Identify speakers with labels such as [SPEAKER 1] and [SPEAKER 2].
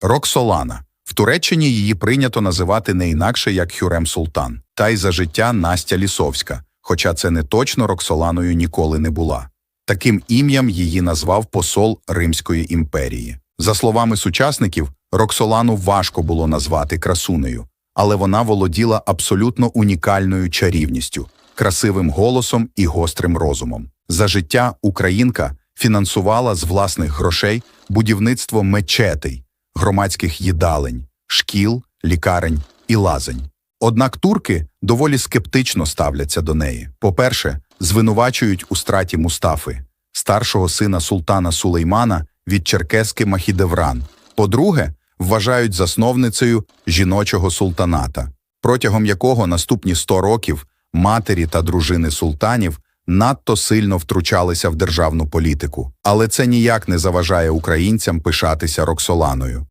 [SPEAKER 1] Роксолана. В Туреччині її прийнято називати не інакше як Хюрем Султан, та й за життя Настя Лісовська, хоча це не точно Роксоланою ніколи не була. Таким ім'ям її назвав посол Римської імперії. За словами сучасників, Роксолану важко було назвати красунею, але вона володіла абсолютно унікальною чарівністю, красивим голосом і гострим розумом. За життя українка фінансувала з власних грошей будівництво мечетей, громадських їдалень, шкіл, лікарень і лазень. Однак турки доволі скептично ставляться до неї. По-перше, звинувачують у страті Мустафи, старшого сина султана Сулеймана від черкески Махідевран. По-друге, вважають засновницею жіночого султаната, протягом якого наступні 100 років матері та дружини султанів надто сильно втручалися в державну політику. Але це ніяк не заважає українцям пишатися Роксоланою.